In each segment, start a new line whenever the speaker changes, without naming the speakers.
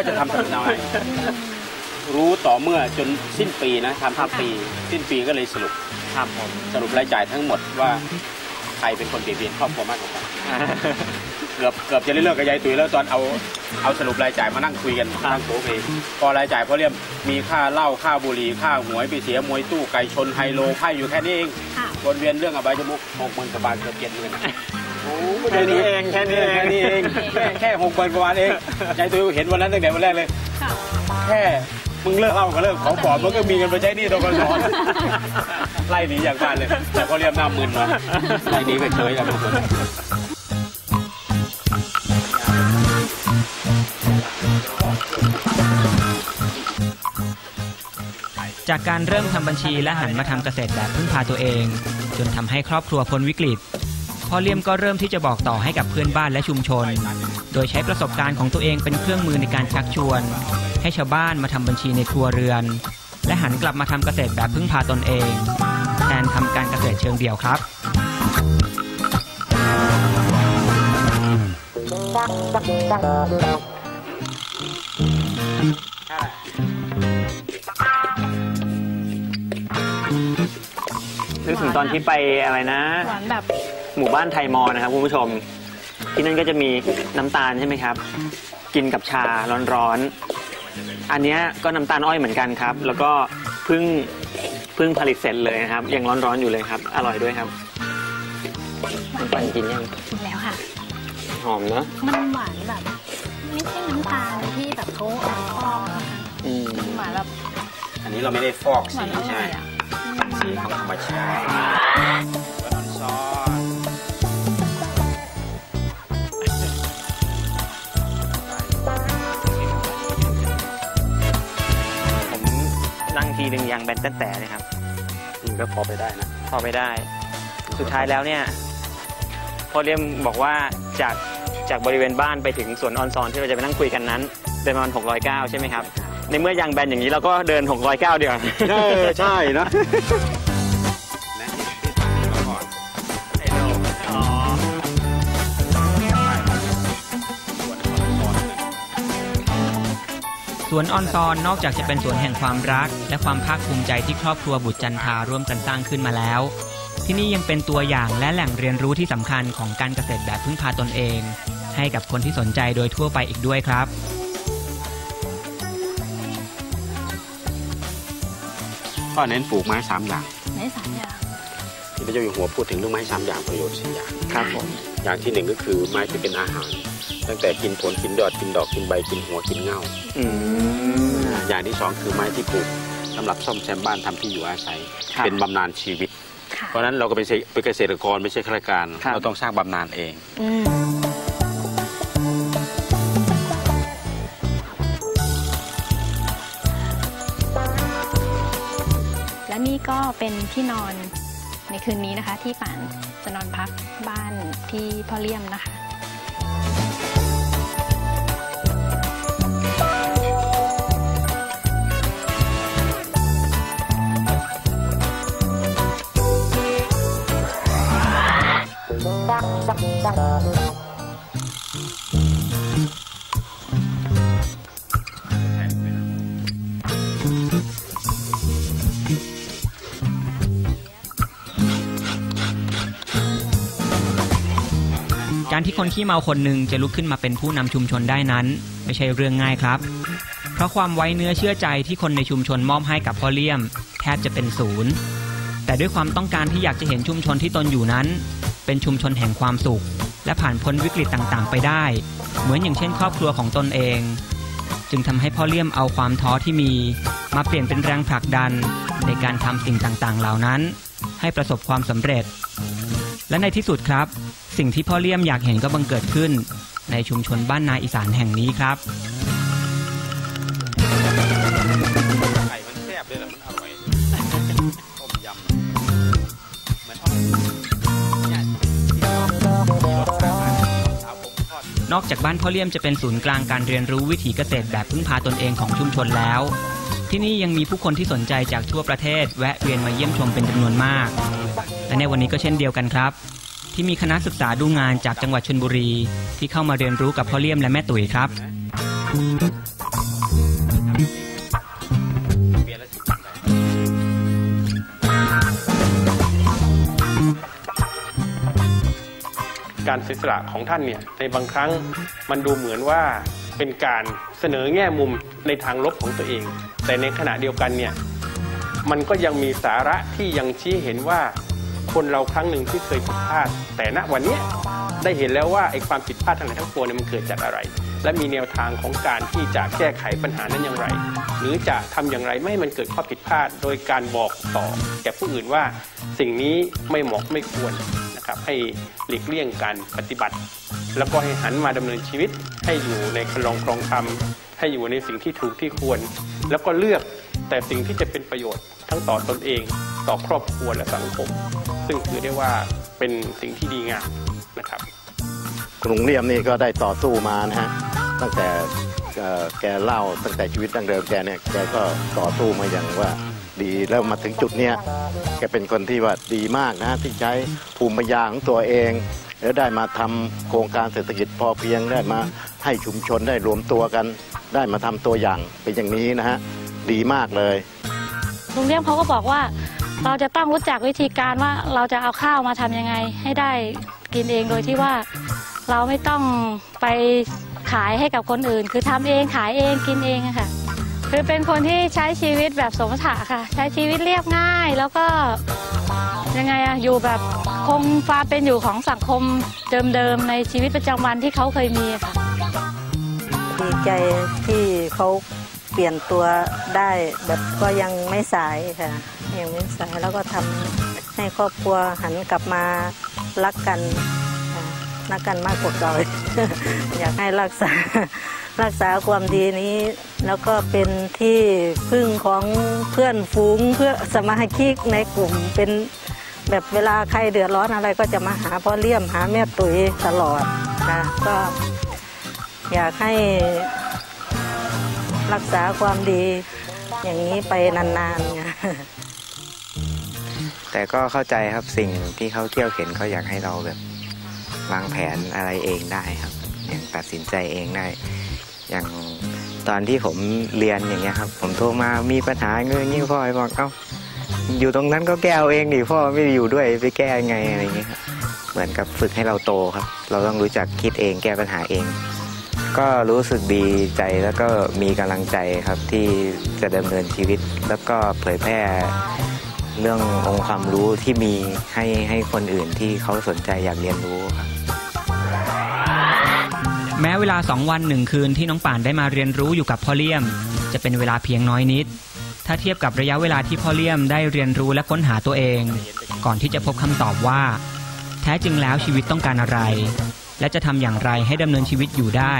ก็จะทำสรุปรายรู้ต่อเมื่อจนสิ้นปีนะทำทั้งปี สิ้นปีก็เลยสรุป
ครับผม
สรุปรายจ่ายทั้งหมดว่าใครเป็นคนเบียดเบียนครอบครัวมากกว่ากันเกือบเกือบจะได้เลิกกับยายตุ๋ยแล้วตอนเอาเอาสรุปรายจ่ายมานั่งคุยกันนั่งโต๊ะเองพอรายจ่ายเพราะเรียมมีค่าเหล้าค่าบุหรี่ค่าหวยไปเสียมวยตู้ไก่ชนไฮโลไพ่อยู่แค่นี้เอง
ค่ะ
วนเวียนเรื่องอบายจมุกหกหมื่นกว่าบาทเกือบเจ็ดหมื่นโอ้
แค่นี้เองแค่นี้เอง
แค่นี้เองแค่แค่หกหมื่นกว่าบาทเองยายตุ๋ยเห็นวันนั้นตั้งแต่วันแรกเลย
ค่ะ
แค่มึงเลิกเหล้าก็เลิกของปลอมมันก็มีเงินไปใช้หนี่ตกกระสอนไล่หนีจากบ้านเลยแต่พอเรียมหน้ามึนมาไล่หนีก็เฉยกันทุกคน
จากการเริ่มทำบัญชีและหันมาทำเกษตรแบบพึ่งพาตัวเอง จนทำให้ครอบครัวพ้นวิกฤต พ่อเลี่ยมก็เริ่มที่จะบอกต่อให้กับเพื่อนบ้านและชุมชน โดยใช้ประสบการณ์ของตัวเองเป็นเครื่องมือในการชักชวน ให้ชาวบ้านมาทำบัญชีในครัวเรือน และหันกลับมาทำเกษตรแบบพึ่งพาตนเอง แทนทำการเกษตรเชิงเดี่ยวครับ
นึกถึงตอนที่ไปอะไรนะ
หวานแบบ
หมู่บ้านไทยมอนะครับคุณผู้ชม ที่นั่นก็จะมีน้ำตาลใช่ไหมครับ กินกับชาร้อนๆอันเนี้ยก็น้ำตาลอ้อยเหมือนกันครับ แล้วก็เพิ่งเพิ่งผลิตเสร็จเลยนะครับ ยังร้อนๆอยู่เลยครับ อร่อยด้วยครับคุณปันกินยัง
กินแล้วค่ะ
หอมเนอะ
มันหวานแบบ ไม่ใช่น้ำตาลที่แบบเขาเอาฟอกนะคะ
อืม
หวานแบบ
อันนี้เราไม่ได้ฟอก
หวา
สี
นอร่
ใช่
อยอะ
สีของธรรมชาติ
ทีหนึ่งยางแบนแต่แต่เลยครับ
อืมก็พอไปได้นะ
พอไม่ได้ สุดท้ายแล้วเนี่ยพ่อเลี่ยมบอกว่าจากจากบริเวณบ้านไปถึงสวนออนซอนที่เราจะไปนั่งคุยกันนั้นเดินประมาณ609 ใช่ไหมครับ ในเมื่อยางแบนอย่างนี้เราก็เดิน 609เดียวา
เออใช่นะนะ
สวนออนซอนนอกจากจะเป็นสวนแห่งความรัก และความภาคภูมิใจที่ครอบครัวบุตรจันทาร่วมกันสร้างขึ้นมาแล้ว ที่นี่ยังเป็นตัวอย่างและแหล่งเรียนรู้ที่สำคัญของการเกษตรแบบพึ่งพาตนเอง ให้กับคนที่สนใจโดยทั่วไปอีกด้วยครับ
ก็เน้นปลูกไม้สามอย่าง
ในสามอย่าง
ที่พระเจ้าอยู่หัวพูดถึงเรื่องไม้สามอย่างประโยชน์สี่อย่าง
ครับผม
อย่างที่หนึ่งก็คือไม้ที่เป็นอาหาร ตั้งแต่กินผลกินยอดกินดอกกินใบกินหัวกินเง่า
อืม
อย่างที่สองคือไม้ที่ปลูกสำหรับซ่อมแซมบ้านทำที่อยู่อาศัย
ครับ
เป็นบำนาญชีวิต
ค่ะ
เพราะฉะนั้นเราก็เป็นเกษเป็นเกษตรกรไม่ใช่ข้าราชการ
ครับ
เราต้องสร้างบำนาญเอง
อืมและนี่ก็เป็นที่นอนในคืนนี้นะคะ ที่ป่านจะนอนพักบ้านที่พ่อเลี่ยมนะคะ
การที่คนขี้เมาคนหนึ่งจะลุกขึ้นมาเป็นผู้นำชุมชนได้นั้น ไม่ใช่เรื่องง่ายครับ เพราะความไว้เนื้อเชื่อใจที่คนในชุมชนมอบให้กับพ่อเลี่ยม แทบจะเป็นศูนย์ แต่ด้วยความต้องการที่อยากจะเห็นชุมชนที่ตนอยู่นั้น เป็นชุมชนแห่งความสุข และผ่านพ้นวิกฤตต่างๆ ไปได้ เหมือนอย่างเช่น ครอบครัวของตนเอง จึงทำให้พ่อเลี่ยมเอาความท้อที่มี มาเปลี่ยนเป็นแรงผลักดันในการทำสิ่งต่างๆ เหล่านั้น ให้ประสบความสำเร็จ และในที่สุดครับ สิ่งที่พ่อเลี่ยมอยากเห็นก็บังเกิดขึ้น ในชุมชนบ้านนาอีสานแห่งนี้ครับ
ไก่มันแซ่บเลยแหละมันอร่อยต้มยำเหมือนทอดเนี่ยรสชาติสาวผมทอด
นอกจากบ้านพ่อเลี่ยมจะเป็นศูนย์กลางการเรียนรู้วิถีเกษตรแบบพึ่งพาตนเองของชุมชนแล้ว ที่นี่ยังมีผู้คนที่สนใจจากทั่วประเทศ แวะเวียนมาเยี่ยมชมเป็นจำนวนมาก และในวันนี้ก็เช่นเดียวกันครับ ที่มีคณะศึกษาดูงานจากจังหวัดชนบุรี ที่เข้ามาเรียนรู้กับพ่อเลี่ยมและแม่ตุ๋ยครับ
การเสียสละของท่านเนี่ยในบางครั้งมันดูเหมือนว่าเป็นการเสนอแง่มุมในทางลบของตัวเอง แต่ในขณะเดียวกันเนี่ยมันก็ยังมีสาระที่ยังชี้เห็นว่า คนเราครั้งหนึ่งที่เคยผิดพลาด แต่ณวันนี้ได้เห็นแล้วว่าไอ้ความผิดพลาดทั้งหลายทั้งปวงเนี่ยมันเกิดจากอะไร และมีแนวทางของการที่จะแก้ไขปัญหานั้นอย่างไร หรือจะทำอย่างไรไม่ให้มันเกิดข้อผิดพลาด โดยการบอกต่อแก่ผู้อื่นว่าสิ่งนี้ไม่เหมาะไม่ควรนะครับให้หลีกเลี่ยงการปฏิบัติ แล้วก็ให้หันมาดำเนินชีวิต ให้อยู่ในคลองครองธรรมให้อยู่ในสิ่งที่ถูกที่ควร แล้วก็เลือกแต่สิ่งที่จะเป็นประโยชน์ทั้งต่อตนเอง ต่อครอบครัวและสังคม ซึ่งถือได้ว่าเป็นสิ่งที่ดีงามนะครับ
กรุงเรียมนี่ก็ได้ต่อสู้มานะฮะตั้งแต่เอ่อแกเล่าตั้งแต่ชีวิตดั้งเดิมแกเนี่ยแกก็ต่อสู้มาอย่างว่าดีแล้วมาถึงจุดเนี้ยแกเป็นคนที่ว่าดีมากนะที่ใช้ภูมิปัญญาของตัวเอง แล้วได้มาทำโครงการเศรษฐกิจพอเพียงได้มาให้ชุมชนได้รวมตัวกัน ได้มาทำตัวอย่างเป็นอย่างนี้นะฮะดีมากเลย
ลุงเลี้ยงเขาก็บอกว่า เราจะต้องรู้จักวิธีการว่าเราจะเอาข้าวมาทำยังไง ให้ได้กินเองโดยที่ว่าเราไม่ต้องไปขายให้กับคนอื่น คือทำเองขายเองกินเองค่ะ คือเป็นคนที่ใช้ชีวิตแบบสมถะค่ะ ใช้ชีวิตเรียบง่ายแล้วก็ยังไงอะอยู่แบบคงความเป็นอยู่ของสังคมเดิมๆในชีวิตประจำวันที่เขาเคยมีค่ะ
ดีใจที่เขา ลี่ยนตัวได้แบบก็ยังไม่สายค่ะยังไม่สายแล้วก็ทำให้ครอบครัวหันกลับมารักกันค่ะรักกันมากกว่าเก่าอยากให้รักษารักษาความดีนี้ แล้วก็เป็นที่พึ่งของเพื่อนฝูงเพื่อสมาชิกในกลุ่มเป็นแบบเวลาใครเดือดร้อนอะไรก็จะมาหาพ่อเลี่ยมหาแม่ตุ๋ยตลอดค่ะก็อยากให้ รักษาความดีอย่างนี้ไปนานๆไง
แต่ก็เข้าใจครับสิ่งที่เขาเที่ยวเข็นเขาอยากให้เราแบบวางแผนอะไรเองได้ครับ อย่างตัดสินใจเองได้ อย่างตอนที่ผมเรียนอย่างเงี้ยครับ ผมโทรมามีปัญหาเงี้ยงี้พ่อบอกเอ้าอยู่ตรงนั้นก็แก้เอาเองดิพ่อไม่ได้อยู่ด้วยไปแก้ยังไงอะไรอย่างเงี้ยครับเหมือนกับฝึกให้เราโตครับ เราต้องรู้จักคิดเองแก้ปัญหาเอง ก็รู้สึกดีใจแล้วก็มีกำลังใจครับที่จะดำเนินชีวิต แล้วก็เผยแพร่เรื่ององค์ความรู้ที่มีให้ให้คนอื่นที่เขาสนใจอยากเรียนรู้ครับ
แม้เวลา 2 วันหนึ่งคืนที่น้องป่านได้มาเรียนรู้อยู่กับพ่อเลี่ยม จะเป็นเวลาเพียงน้อยนิด ถ้าเทียบกับระยะเวลาที่พ่อเลี่ยมได้เรียนรู้และค้นหาตัวเอง ก่อนที่จะพบคำตอบว่า แท้จริงแล้วชีวิตต้องการอะไร และจะทำอย่างไรให้ดำเนินชีวิตอยู่ได้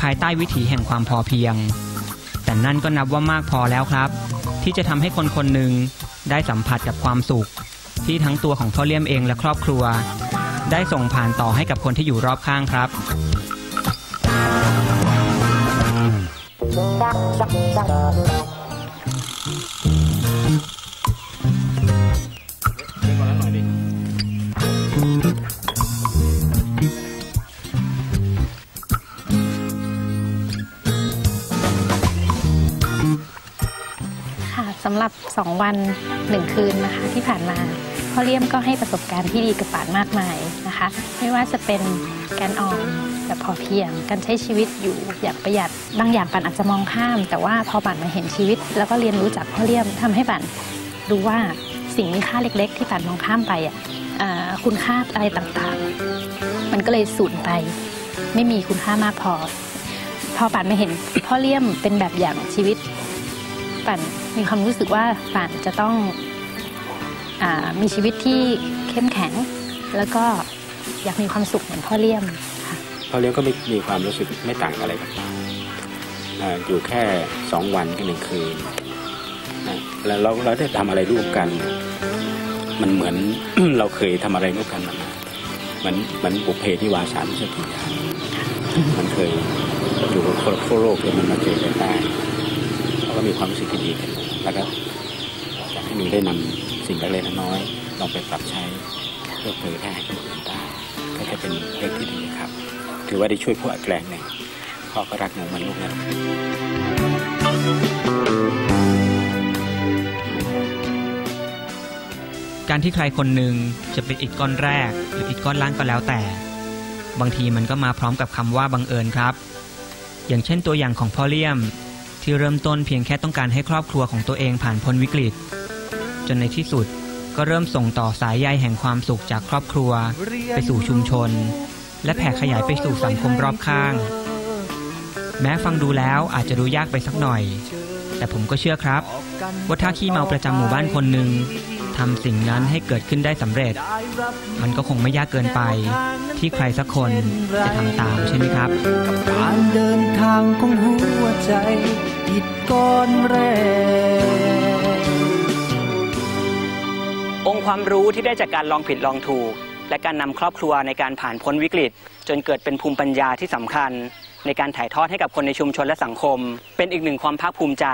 ภายใต้วิถีแห่งความพอเพียง แต่นั่นก็นับว่ามากพอแล้วครับ ที่จะทำให้คนคนหนึ่งได้สัมผัสกับความสุข ที่ทั้งตัวของพ่อเลี่ยมเองและครอบครัว ได้ส่งผ่านต่อให้กับคนที่อยู่รอบข้างครับ
ค่ะ สำหรับ 2 วัน 1 คืนนะคะที่ผ่านมาพ่อเลี่ยมก็ให้ประสบการณ์ที่ดีกับป่านมากมายนะคะ ไม่ว่าจะเป็นการออมแบบพอเพียง การใช้ชีวิตอยู่อย่างประหยัดบางอย่างป่านอาจจะมองข้าม แต่ว่าพอป่านมาเห็นชีวิต แล้วก็เรียนรู้จากพ่อเลี่ยมทำให้ป่านรู้ว่าสิ่งมีค่าเล็ก ๆ ที่ป่านมองข้ามไปอะอ่าคุณค่าอะไรต่างๆ มันก็เลยสูญไป ไม่มีคุณค่ามากพอ พอป่านมาเห็นพ่อเลี่ยมเป็นแบบอย่างชีวิตป่าน มีความรู้สึกว่าป่านจะต้องอมีชีวิตที่เข้มแข็ง แล้วก็อยากมีความสุขเหมือนพ่อเลี่ยมค่ะ
พ่อเลี้ยงก็ไม่มีความรู้สึกไม่ต่างอะไรกับเราอยู่แค่สองวันก็หนึ่งคืนแล้วเราเราได้ทำอะไรร่วมกัน มันเหมือนเราเคยทำอะไรร่วมกันมาเหมือนเหมันบุพเพนิวาสานุสติญาณมันเคยอยู่กับคนทั่วโลกแล้วมันมาเจอกันได้เราก็มีความรู้สึกที่ดีกัน แล้วก็อยากให้หนูได้นำสิ่งเล็กๆน้อยๆลองไปปรับใช้เพื่อเผยแพร่ให้คนอื่นได้ก็จะเป็นเรื่องที่ดีครับ ถือว่าได้ช่วยผู้อัดแกลงหนึ่งพ่อก็รักหนูมันลูกนะ
การที่ใครคนหนึ่งจะเป็นอิฐก้อนแรก หรืออิฐก้อนล่างก็แล้วแต่ บางทีมันก็มาพร้อมกับคำว่าบังเอิญครับ อย่างเช่นตัวอย่างของพ่อเลี่ยม ที่เริ่มต้นเพียงแค่ต้องการให้ครอบครัวของตัวเองผ่านพ้นวิกฤต จนในที่สุดก็เริ่มส่งต่อสายใยแห่งความสุขจากครอบครัว ไปสู่ชุมชน และแผ่ขยายไปสู่สังคมรอบข้าง แม้ฟังดูแล้วอาจจะดูยากไปสักหน่อย แต่ผมก็เชื่อครับ ว่าถ้าขี้เมาประจำหมู่บ้านคนหนึ่ง ทำสิ่งนั้นให้เกิดขึ้นได้สำเร็จ มันก็คงไม่ยากเกินไป ที่ใครสักคนจะทำตามใช่ไหมครับ
การเดินทางของหัวใจอิดก้อนแรก
องค์ความรู้ที่ได้จากการลองผิดลองถูก และการนำครอบครัวในการผ่านพ้นวิกฤต จนเกิดเป็นภูมิปัญญาที่สำคัญ ในการถ่ายทอดให้กับคนในชุมชนและสังคม เป็นอีกหนึ่งความภาคภูมิใจ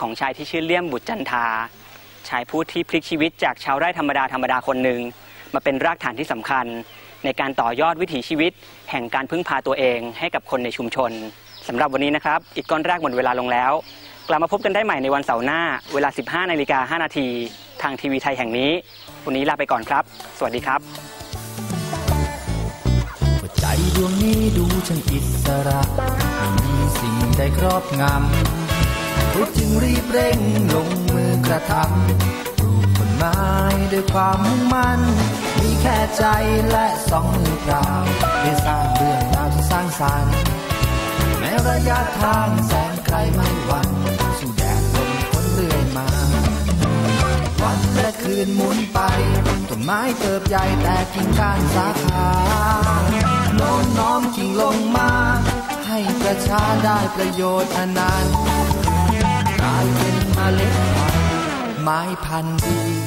ของชายที่ชื่อเลี่ยมบุตรจันทา ชายผู้ที่พลิกชีวิตจากชาวไร่ธรรมดาธรรมดาคนหนึ่งมาเป็นรากฐานที่สำคัญ ในการต่อยอดวิถีชีวิต แห่งการพึ่งพาตัวเองให้กับคนในชุมชนสำหรับวันนี้นะครับ อีกก้อนแรกหมดเวลาลงแล้ว กลับมาพบกันได้ใหม่ในวันเสาร์หน้า เวลา 15นาฬิกา5นาทีทางทีวีไทยแห่งนี้ วันนี้ลาไปก่อนครับ สวัสดีครับ
ใจดวงนี้ดูช่างอิสระไม่มีสิ่งใดครอบงำเขาจึงรีบเร่งลง กระทำปลูกต้นไม้ด้วยความมุ่งมั่น มีแค่ใจและสองมือเปล่าได้สร้างเรื่องราวที่สร้างสรรค์แม้ระยะทางแสนไกลไม่หวั่นสู่แดดลมฝนเรื่อยมา วันและคืนหมุนไปต้นไม้เติบใหญ่แต่กิ่งก้านสาขาโน้มน้อมกิ่งลงมาให้ประชาได้ประโยชน์อนันต์กลายเป็นเมล็ดพันธ ไม้พันธุ์ดี